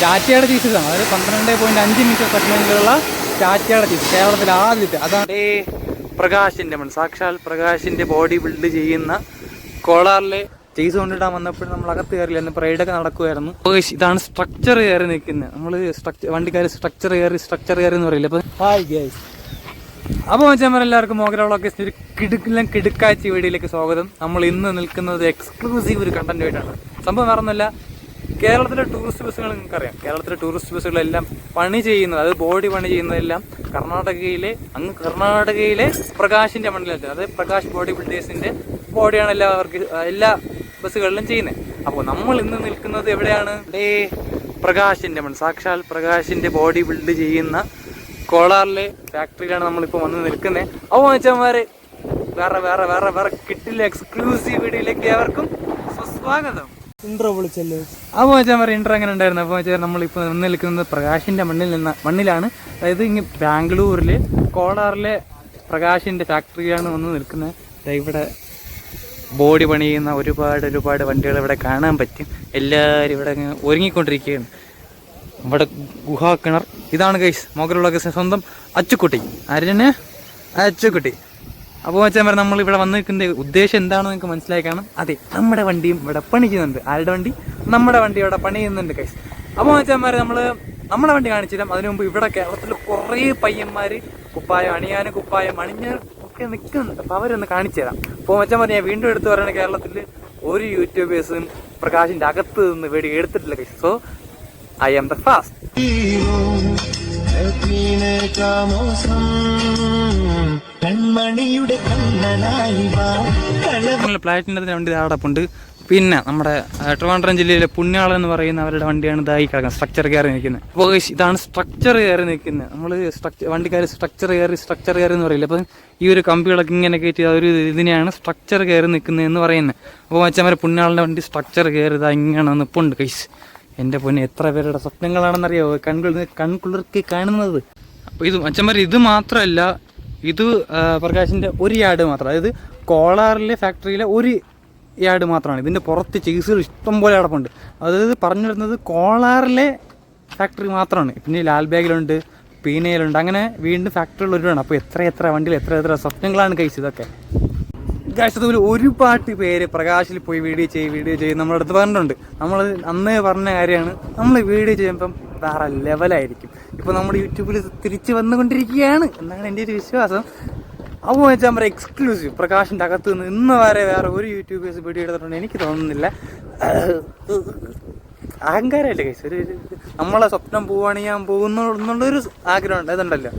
ടാറ്റയുടെ ചീസസാണ് അതായത് പന്ത്രണ്ട് പോയിന്റ് അഞ്ച് മീറ്റർ സെഗ്മെന്റിലുള്ള ടാറ്റയുടെ ചീസ് കേരളത്തിലെ ആദ്യത്തെ അതാണ് പ്രകാശിന്റെ മൺ സാക്ഷാൽ പ്രകാശിന്റെ ബോഡി ബിൽഡ് ചെയ്യുന്ന കോളാറിലെ ചീസ് കൊണ്ടിടാൻ വന്നപ്പോൾ നമ്മൾ അകത്ത് കയറില്ല എന്ന് പ്രൈഡൊക്കെ നടക്കുമായിരുന്നു ഇതാണ് സ്ട്രക്ചർ കയറി നിൽക്കുന്നത്. നമ്മൾ സ്ട്രക്ചർ വണ്ടിക്കാർ സ്ട്രക്ചർ കയറി സ്ട്രക്ചർ കയറി എന്ന് പറയില്ല? അപ്പൊ ഹായ് ഗൈസ് അപ്പോൾ വെച്ചാൽ എല്ലാവർക്കും മോഗ്രകളൊക്കെ ഒരു കിടുക്കിലും കിടുക്കാച്ചി വീടിയിലേക്ക് സ്വാഗതം. നമ്മൾ ഇന്ന് നിൽക്കുന്നത് എക്സ്ക്ലൂസീവ് ഒരു കണ്ടന്റ് ആയിട്ടാണ്. സംഭവം വേറൊന്നുമല്ല. കേരളത്തിലെ ടൂറിസ്റ്റ് ബസ്സുകൾ നിങ്ങൾക്കറിയാം. കേരളത്തിലെ ടൂറിസ്റ്റ് ബസ്സുകളെല്ലാം പണി ചെയ്യുന്നത് അത് ബോഡി പണി ചെയ്യുന്നതെല്ലാം കർണാടകയിലെ അങ്ങ് കർണാടകയിലെ പ്രകാശിന്റെ മണ്ണിലാണ്. അതായത് പ്രകാശ് ബോഡി ബിൽഡേഴ്സിന്റെ ബോഡിയാണ് എല്ലാവർക്ക് എല്ലാ ബസ്സുകളിലും ചെയ്യുന്നത്. അപ്പോൾ നമ്മൾ ഇന്ന് നിൽക്കുന്നത് എവിടെയാണ്? ഡേ പ്രകാശിന്റെ മണ്ണ് സാക്ഷാൽ പ്രകാശിന്റെ ബോഡി ബിൽഡ് ചെയ്യുന്ന കോളാറിലെ ഫാക്ടറിയിലാണ് നമ്മളിപ്പോൾ വന്ന് നിൽക്കുന്നത് അപ്പോൾ മച്ചന്മാരെ വേറെ വേറെ വേറെ വേറെ കിട്ടില്ല എക്സ്ക്ലൂസീവ് വീഡിയോയിലേക്ക് ഏവർക്കും സുസ്വാഗതം. ഇൻട്രോ വിളിച്ചല്ലോ? അപ്പോൾ മച്ചന്മാരെ ഇൻട്രോ എങ്ങനെ ഉണ്ടായിരുന്നു? അപ്പോൾ വെച്ചാൽ നമ്മളിപ്പോൾ നിന്ന് നിൽക്കുന്നത് പ്രകാശിന്റെ മണ്ണിൽ നിന്ന് മണ്ണിലാണ്. അതായത് ഇങ്ങ് ബാംഗ്ലൂരിൽ കോളാറിലെ പ്രകാശിന്റെ ഫാക്ടറിയാണ് വന്ന് നിൽക്കുന്നത്. ഇവിടെ ബോഡി പണി ചെയ്യുന്ന ഒരുപാട് ഒരുപാട് വണ്ടികൾ ഇവിടെ കാണാൻ പറ്റും. എല്ലാവരും ഇവിടെ ഒരുങ്ങിക്കൊണ്ടിരിക്കുകയാണ്. ഇവിടെ ഗുഹാ കിണർ. ഇതാണ് കൈസ് മോഗലുള്ള സ്വന്തം അച്ചുക്കുട്ടി. ആര്യന് അച്ചുക്കുട്ടി. അപ്പോൾ വെച്ചാൽ പറഞ്ഞാൽ നമ്മൾ ഇവിടെ വന്ന് നിൽക്കുന്ന ഉദ്ദേശം എന്താണെന്ന് നിങ്ങൾക്ക് മനസ്സിലായി കാണും? അതെ നമ്മുടെ വണ്ടിയും ഇവിടെ പണിക്കുന്നുണ്ട് ആരുടെ വണ്ടി? നമ്മുടെ വണ്ടി ഇവിടെ പണി ചെയ്യുന്നുണ്ട് കൈസ് അപ്പോൾ വെച്ചാൽ നമ്മൾ നമ്മുടെ വണ്ടി കാണിച്ചില്ല അതിനു മുമ്പ് ഇവിടെ കേരളത്തിൽ കുറേ പയ്യന്മാർ കുപ്പായം അണിയാനും കുപ്പായം അണിഞ്ഞ് ഒക്കെ നിൽക്കുന്നുണ്ട് അപ്പോൾ അവരൊന്ന് കാണിച്ചു തരാം അപ്പോൾ വെച്ചാൽ പറഞ്ഞാൽ വീണ്ടും എടുത്തു പറയുന്നത് കേരളത്തിൽ ഒരു യൂട്യൂബേഴ്സും പ്രകാശിന്റെ അകത്ത് നിന്ന് വേടി എടുത്തിട്ടില്ല guys so I am the fast കൺമണിയുടെ പ്ലാറ്റിനത്തിന്റെ വണ്ടി ആടപ്പുണ്ട്. പിന്നെ നമ്മുടെ ട്രിവാൻഡ്രം ജില്ലയിലെ പുണ്യാളം എന്ന് പറയുന്ന അവരുടെ വണ്ടിയാണ് ഇതായി കിടക്കുന്നത് സ്ട്രക്ചർ കയറി നിൽക്കുന്നത്. അപ്പോൾ ഇതാണ് സ്ട്രക്ചർ കയറി നിൽക്കുന്നത്. നമ്മൾ സ്ട്രക്ചർ വണ്ടിക്കാർ സ്ട്രക്ചർ കയറി സ്ട്രക്ചർ കയറി എന്ന് പറയില്ല? അപ്പം ഈ ഒരു കമ്പികളൊക്കെ ഇങ്ങനെ കയറ്റി ഒരു ഇതിനെയാണ് സ്ട്രക്ചർ കയറി നിൽക്കുന്നത് എന്ന് പറയുന്നത്. അപ്പോൾ വെച്ചാൽ പുണ്യാളിന്റെ വണ്ടി സ്ട്രക്ചർ കയറി ഇതാ ഇങ്ങനെ നിൽപ്പുണ്ട് കൈസ് എന്റെ പൊന്നെ എത്ര പേരുടെ സ്വപ്നങ്ങളാണെന്നറിയോ? കൺകുളിർ കൺകുളിർക്ക് കാണുന്നത്. അപ്പോൾ ഇത് അച്ഛന്മാർ ഇത് മാത്രമല്ല ഇത് പ്രകാശിന്റെ ഒരു യാഡ് മാത്രം. അതായത് കോളാറിലെ ഫാക്ടറിയിലെ ഒരു യാഡ് മാത്രമാണ്. ഇതിന്റെ പുറത്ത് ഇഷ്ടം പോലെ കിടപ്പുണ്ട് അതായത് പറഞ്ഞു വരുന്നത് കോളാറിലെ ഫാക്ടറി മാത്രമാണ്. പിന്നെ ലാൽ ബാഗിലുണ്ട് പീനയിലുണ്ട്. അങ്ങനെ വീണ്ടും ഫാക്ടറികൾ ഒരുവാണ് അപ്പോൾ എത്ര എത്ര വണ്ടിയിൽ എത്ര എത്ര സ്വപ്നങ്ങളാണ് കഴിച്ചത് ഇതൊക്കെ. ഒരു ഒരുപാട് പേര് പ്രകാശിൽ പോയി വീഡിയോ ചെയ്യും വീഡിയോ ചെയ്യും നമ്മുടെ അടുത്ത് പറഞ്ഞിട്ടുണ്ട്. നമ്മൾ അന്നേ പറഞ്ഞ കാര്യമാണ്. നമ്മൾ വീഡിയോ ചെയ്യുമ്പം വേറെ ലെവലായിരിക്കും. ഇപ്പോൾ നമ്മുടെ യൂട്യൂബിൽ തിരിച്ചു വന്നുകൊണ്ടിരിക്കുകയാണ്. എന്നാണ് എന്റെ ഒരു വിശ്വാസം. അപ്പോൾ വെച്ചാൽ നമ്മുടെ എക്സ്ക്ലൂസീവ് പ്രകാശിന്റെ അകത്ത് നിന്ന് ഇന്ന് വരെ വേറെ ഒരു യൂട്യൂബേഴ്സ് വീഡിയോ എടുത്തിട്ടുണ്ട് എനിക്ക് തോന്നുന്നില്ല. അഹങ്കാരമല്ലേ കൈസ് ഒരു നമ്മളെ സ്വപ്നം പോവാണിയാൻ പോകുന്നു എന്നുള്ളൊരു ആഗ്രഹമുണ്ട്. അതുണ്ടല്ലോ.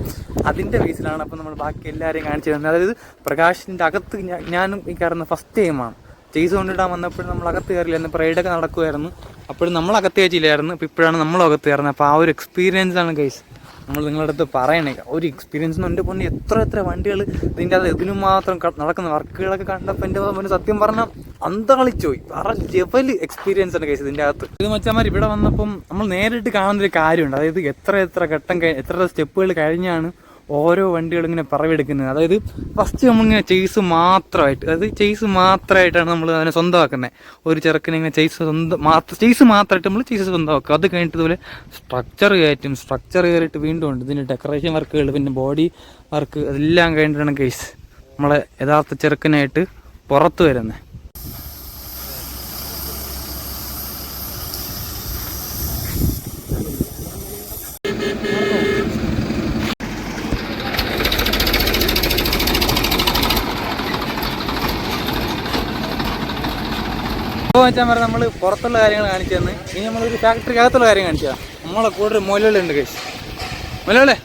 അതിന്റെ ബേസിലാണ് അപ്പം നമ്മൾ ബാക്കി എല്ലാവരെയും കാണിച്ചു തന്നത് അതായത് പ്രകാശിന്റെ അകത്ത് ഞാനും ഈ കയറുന്ന ഫസ്റ്റ് ടൈമാണ് ചെയ്സ് കൊണ്ടിടാൻ വന്നപ്പോഴും നമ്മൾ അകത്ത് കയറില്ല. എന്ന് പ്രൈഡൊക്കെ നടക്കുമായിരുന്നു അപ്പോഴും നമ്മൾ അകത്ത് കയറ്റിയില്ലായിരുന്നു. അപ്പോൾ ഇപ്പോഴാണ് നമ്മൾ അകത്ത് കയറുന്നത്. അപ്പോൾ ആ ഒരു എക്സ്പീരിയൻസ് ആണ് കൈസ് നമ്മൾ നിങ്ങളുടെ അടുത്ത് പറയണേ. ഒരു എക്സ്പീരിയൻസ് എന്റെ പൊന്നെ എത്ര എത്ര വണ്ടികൾ ഇതിന്റെ അത് ഇതിനു മാത്രം നടക്കുന്ന വർക്കുകളൊക്കെ കണ്ടപ്പോൾ എന്റെ പൊന്നെ സത്യം പറഞ്ഞാൽ അന്തളിച്ചോയി വേറെ ലെവൽ എക്സ്പീരിയൻസ് ആണ് കേസ് ഇതിന്റെ അകത്ത്. ഇത് വെച്ചാൽ ഇവിടെ വന്നപ്പം നമ്മൾ നേരിട്ട് കാണുന്നൊരു കാര്യമുണ്ട്. അതായത് എത്ര എത്ര ഘട്ടം എത്ര സ്റ്റെപ്പുകൾ കഴിഞ്ഞാണ് ഓരോ വണ്ടികളും ഇങ്ങനെ പറവെടുക്കുന്നത്. അതായത് ഫസ്റ്റ് നമ്മളിങ്ങനെ ചെയ്സ് മാത്രമായിട്ട് അതായത് ചെയ്സ് മാത്രമായിട്ടാണ് നമ്മൾ അതിനെ സ്വന്തമാക്കുന്നത്. ഒരു ചെറുക്കിനെ ഇങ്ങനെ ചെയ്സ് സ്വന്തം മാത്രം ചെയ്സ് മാത്രമായിട്ട് നമ്മൾ ചെയ്സ് സ്വന്തമാക്കുക അത് കഴിഞ്ഞിട്ട് ഇതുപോലെ സ്ട്രക്ചർ കയറ്റും. സ്ട്രക്ചർ കയറിയിട്ട് വീണ്ടും ഉണ്ട്. ഇതിന്റെ ഡെക്കറേഷൻ വർക്കുകൾ പിന്നെ ബോഡി വർക്ക് അതെല്ലാം കഴിഞ്ഞിട്ടാണ് കേസ് നമ്മളെ യഥാർത്ഥ ചെറുക്കനായിട്ട് പുറത്ത് വരുന്നത്. ഇപ്പോൾ വെച്ചാൽ പറഞ്ഞാൽ നമ്മൾ പുറത്തുള്ള കാര്യങ്ങൾ കാണിച്ചു തന്ന് ഇനി നമ്മളൊരു ഫാക്ടറിക്ക് അകത്തുള്ള കാര്യം കാണിച്ചാൽ നമ്മളെ കൂടെ ഒരു മൊലയുണ്ട് കേസ് മൊലയോളെ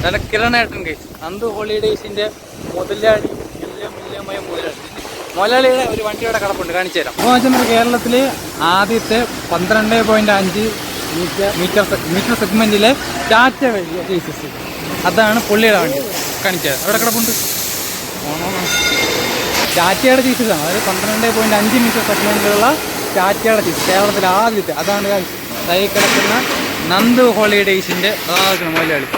നല്ല കിരണേട്ടൻ കേസ് അന്ത് ഹോളിഡേസിന്റെ മുതലാളി മൂല്യമായ മുതലാളി മുതലാളിയുടെ ഒരു വണ്ടിയുടെ കടപ്പുണ്ട് കാണിച്ചു തരാം അപ്പോൾ വെച്ചാൽ കേരളത്തിലെ ആദ്യത്തെ പന്ത്രണ്ട് പോയിന്റ് അഞ്ച് മീറ്റർ മീറ്റർ മീറ്റർ സെഗ്മെന്റിലെ ടാറ്റ വഴി അതാണ് പുള്ളിയുടെ വണ്ടി. കാണിച്ചത് അവിടെ കിടപ്പുണ്ട്? ടാറ്റയുടെ ചീസസാണ് അതായത് പന്ത്രണ്ട് പോയിന്റ് അഞ്ച് മീറ്റർ സെഗ്മെന്റിലുള്ള ടാറ്റയുടെ ചീസ് കേരളത്തിലെ ആദ്യത്തെ. അതാണ് തൈ കിടക്കുന്ന നന്ദ് ഹോളിഡേയ്സിന്റെ അതാക്കണം മലയാളി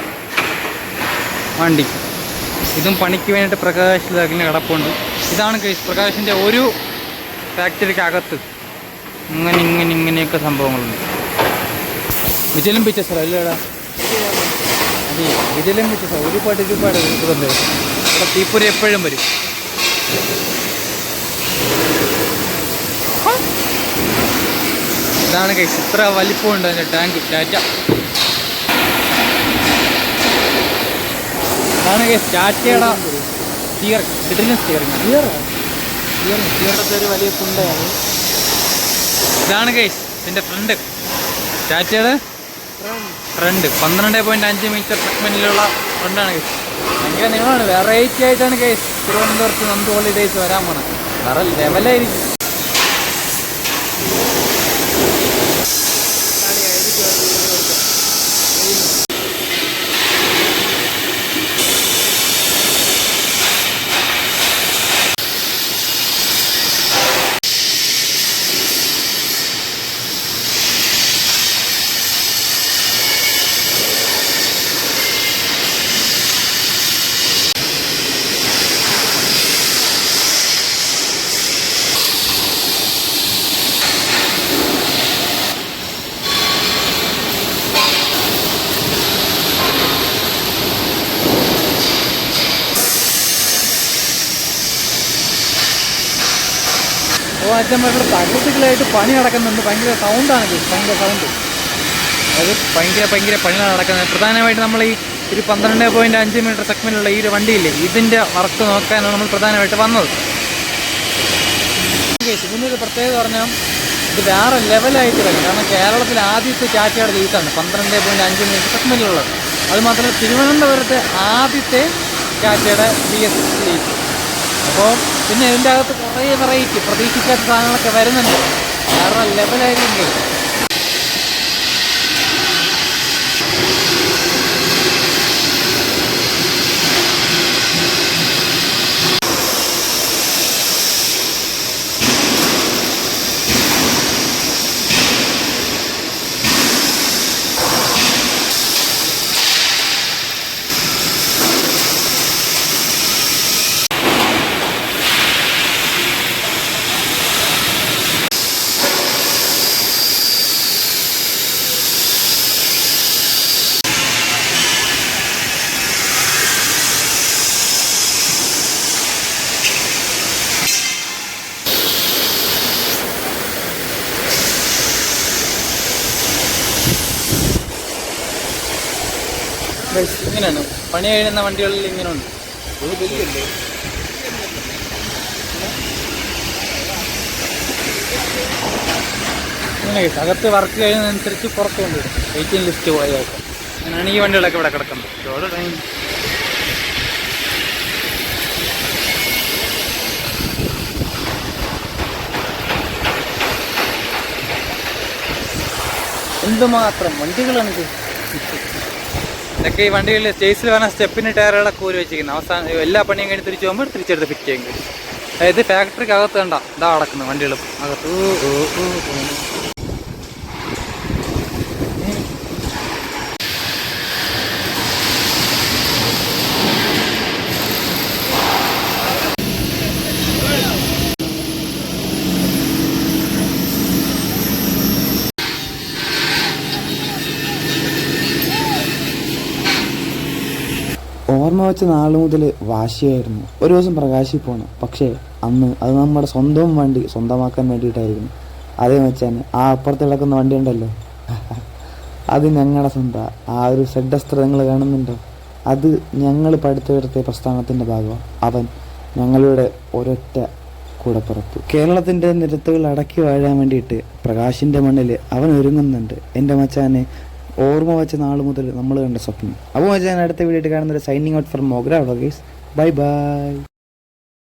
വണ്ടി ഇതും പണിക്ക് വേണ്ടിയിട്ട് പ്രകാശ് ഇതാക്കിന് കിടപ്പുണ്ട്. ഇതാണ് കേസ് പ്രകാശിന്റെ ഒരു ഫാക്ടറിക്ക് അകത്ത് ഇങ്ങനെ ഇങ്ങനെ ഇങ്ങനെയൊക്കെ സംഭവങ്ങളുണ്ട്. വിജലംബിച്ച സ്ഥലം അല്ലേടാ അതെ വിജലംബിച്ച സ്ഥലം. ഒരുപാട് ഒരുപാട് ഇതുണ്ട്. ഇവിടെ തീപ്പൊരി എപ്പോഴും വരും. ഇതാണ് കൈസ് ഇത്ര വലിപ്പമുണ്ട് അതിന്റെ ടാങ്ക് ടാറ്റ ഇതാണ് കൈസ് ടാറ്റയുടെ സ്റ്റിയർ കിട്ടുന്ന സ്റ്റിയറിംഗ് സ്റ്റിയറിന്റെ ഒരു വലിയ കുണ്ടയാണ് ഇതാണ് കേസ് ഇതിന്റെ ഫ്രണ്ട് ടാറ്റയുടെ ഫ്രണ്ട് പന്ത്രണ്ട് പോയിന്റ് അഞ്ച് മീറ്റർ സെഗ്മെന്റിലുള്ള ഫ്രണ്ടാണ് കേസ് ഭയങ്കര നീളമാണ് വെറൈറ്റി ആയിട്ടാണ് കേസ് തിരുവനന്തപുരത്ത് നന്ദു ഹോളിഡേയ്സ് വരാൻ പോണത്. വേറെ ലെവലായിരിക്കും ഓ അച്ഛന്മാരുടെ തകൃതികളായിട്ട് പണി നടക്കുന്നുണ്ട്. ഭയങ്കര സൗണ്ടാണ് ഭയങ്കര സൗണ്ട് അത് ഭയങ്കര ഭയങ്കര പണിയാണ് നടക്കുന്നത്. പ്രധാനമായിട്ട് നമ്മൾ ഈ ഒരു പന്ത്രണ്ട് പോയിന്റ് അഞ്ച് മീറ്റർ സെഗ്മെന്റിലുള്ള ഈ ഒരു വണ്ടിയില്ലേ ഇതിന്റെ വർക്ക് നോക്കാനാണ് നമ്മൾ പ്രധാനമായിട്ട് വന്നത്. ഇതിന്റെ ഒരു പ്രത്യേകത പറഞ്ഞാൽ ഇത് വേറെ ലെവലായിട്ട് വരും കാരണം കേരളത്തിൽ ആദ്യത്തെ ചാറ്റയുടെ ലീസാണ് പന്ത്രണ്ട് പോയിന്റ് അഞ്ച് മീറ്റർ സെഗ്മെന്റിലുള്ളത് അതുമാത്രമല്ല തിരുവനന്തപുരത്തെ ആദ്യത്തെ ചാറ്റയുടെ ബി എസ് ലീസ് അപ്പോൾ പിന്നെ ഇതിന്റെ അകത്ത് കുറേ വെറൈറ്റി പ്രതീക്ഷിക്കാത്ത സാധനങ്ങളൊക്കെ വരുന്നുണ്ട്. വേറെ ലെവലായിരിക്കും ഇങ്ങനെയാണ്. പണി കഴിയുന്ന വണ്ടികളിൽ ഇങ്ങനെ ഉണ്ട് ഇങ്ങനെ കേട്ടോ അകത്ത് വർക്ക് കഴിയുന്നതനുസരിച്ച് പുറത്ത് കൊണ്ടുവരും. വെയിറ്റിംഗ് ലിസ്റ്റ് പോയാൽ അങ്ങനെയാണ് ഈ വണ്ടികളൊക്കെ ഇവിടെ കിടക്കുന്നത്. ഒരുപാട് ടൈം എന്തുമാത്രം വണ്ടികളാണ് ഇത് ഇതൊക്കെ ഈ വണ്ടികളിൽ സ്റ്റേസിൽ വേണം സ്റ്റെപ്പിന് ടയറുകളൊക്കെ ഊരി വെച്ചിരിക്കുന്നത് അവസാനം എല്ലാ പണിയും കഴിഞ്ഞ് തിരിച്ചു പോകുമ്പോൾ തിരിച്ചെടുത്ത് ഫിറ്റ് ചെയ്യും. അതായത് ഫാക്ടറിക്ക് അകത്ത് കണ്ട ഇതാ അടക്കുന്നത് വണ്ടികളും. അകത്ത് ഓർമ്മ വെച്ച നാൾ മുതൽ വാശിയായിരുന്നു. ഒരു ദിവസം പ്രകാശിൽ പോകണം പക്ഷേ അന്ന് അത് നമ്മുടെ സ്വന്തം വണ്ടി സ്വന്തമാക്കാൻ വേണ്ടിയിട്ടായിരുന്നു. അതേ വെച്ചാൽ ആ അപ്പുറത്ത് കിടക്കുന്ന വണ്ടി ഉണ്ടല്ലോ. അത് ഞങ്ങളുടെ സ്വന്തം. ആ ഒരു സെഡസ്ത്ര നിങ്ങൾ കാണുന്നുണ്ടോ? അത് ഞങ്ങൾ പടുത്തുയർത്തിയ പ്രസ്ഥാനത്തിന്റെ ഭാഗമാണ് അവൻ ഞങ്ങളുടെ ഒരൊറ്റ കൂടപ്പിറപ്പ്. കേരളത്തിന്റെ നിരത്തുകൾ അടക്കി വാഴാൻ വേണ്ടിയിട്ട് പ്രകാശിന്റെ മണ്ണിൽ അവൻ ഒരുങ്ങുന്നുണ്ട്. എന്റെ മച്ചാനെ ഓർമ്മ വെച്ച നാൾ മുതൽ നമ്മൾ കണ്ട സ്വപ്നം. അപ്പോൾ ഞാൻ അടുത്ത വീഡിയോ ഒരു signing out from Mogra vloggers bye bye